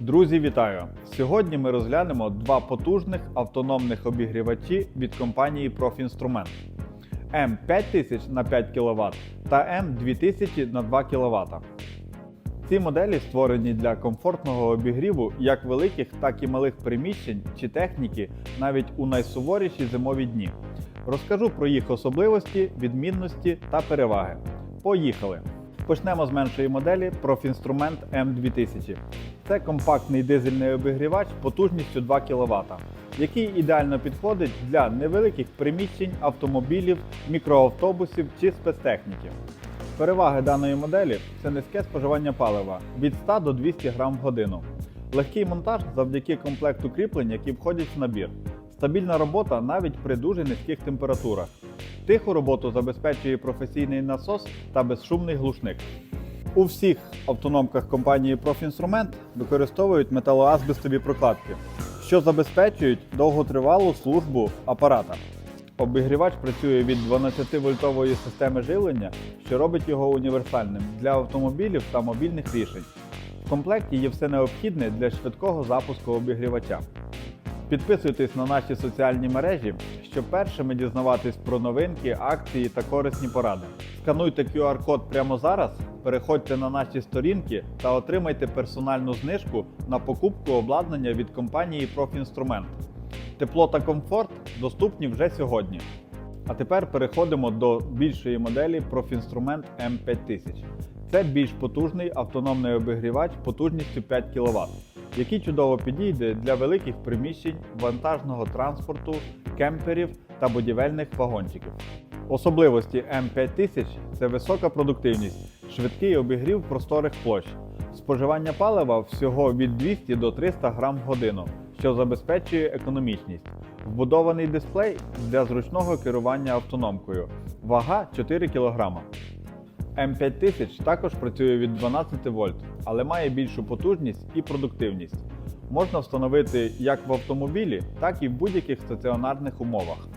Друзі, вітаю! Сьогодні ми розглянемо два потужних автономних обігрівачі від компанії Profinstrument M5000 на 5 кВт та M2000 на 2 кВт. Ці моделі створені для комфортного обігріву як великих, так і малих приміщень чи техніки навіть у найсуворіші зимові дні. Розкажу про їх особливості, відмінності та переваги. Поїхали! Почнемо з меншої моделі Profinstrument M2000. Це компактний дизельний обігрівач потужністю 2 кВт, який ідеально підходить для невеликих приміщень, автомобілів, мікроавтобусів чи спецтехніки. Переваги даної моделі це низьке споживання палива від 100 до 200 г в годину, легкий монтаж завдяки комплекту кріплень, які входять в набір, стабільна робота навіть при дуже низьких температурах. Тиху роботу забезпечує професійний насос та безшумний глушник. У всіх автономках компанії Profinstrument використовують металоазбестові прокладки, що забезпечують довготривалу службу апарата. Обігрівач працює від 12-вольтової системи живлення, що робить його універсальним для автомобілів та мобільних рішень. В комплекті є все необхідне для швидкого запуску обігрівача. Підписуйтесь на наші соціальні мережі, щоб першими дізнаватись про новинки, акції та корисні поради. Скануйте QR-код прямо зараз, переходьте на наші сторінки та отримайте персональну знижку на покупку обладнання від компанії Profinstrument. Тепло та комфорт доступні вже сьогодні. А тепер переходимо до більшої моделі Profinstrument M5000. Це більш потужний автономний обігрівач потужністю 5 кВт, який чудово підійде для великих приміщень, вантажного транспорту, кемперів та будівельних вагончиків. Особливості M5000 це висока продуктивність, швидкий обігрів просторих площ, споживання палива всього від 200 до 300 г в годину, що забезпечує економічність. Вбудований дисплей для зручного керування автономкою. Вага 4 кг. М5000 також працює від 12 вольт, але має більшу потужність і продуктивність. Можна встановити як в автомобілі, так і в будь-яких стаціонарних умовах.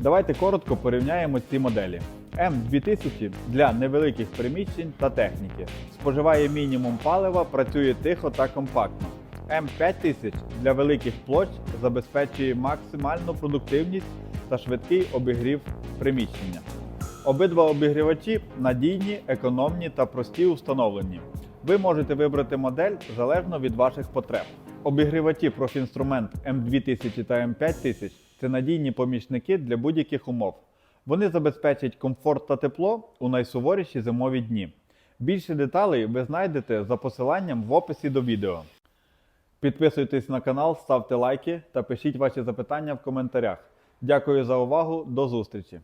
Давайте коротко порівняємо ці моделі. М2000 для невеликих приміщень та техніки. Споживає мінімум палива, працює тихо та компактно. М5000 для великих площ забезпечує максимальну продуктивність та швидкий обігрів приміщення. Обидва обігрівачі надійні, економні та прості у встановленні. Ви можете вибрати модель залежно від ваших потреб. Обігрівачі Profinstrument M2000 та M5000 це надійні помічники для будь-яких умов. Вони забезпечать комфорт та тепло у найсуворіші зимові дні. Більше деталей ви знайдете за посиланням в описі до відео. Підписуйтесь на канал, ставте лайки та пишіть ваші запитання в коментарях. Дякую за увагу, до зустрічі!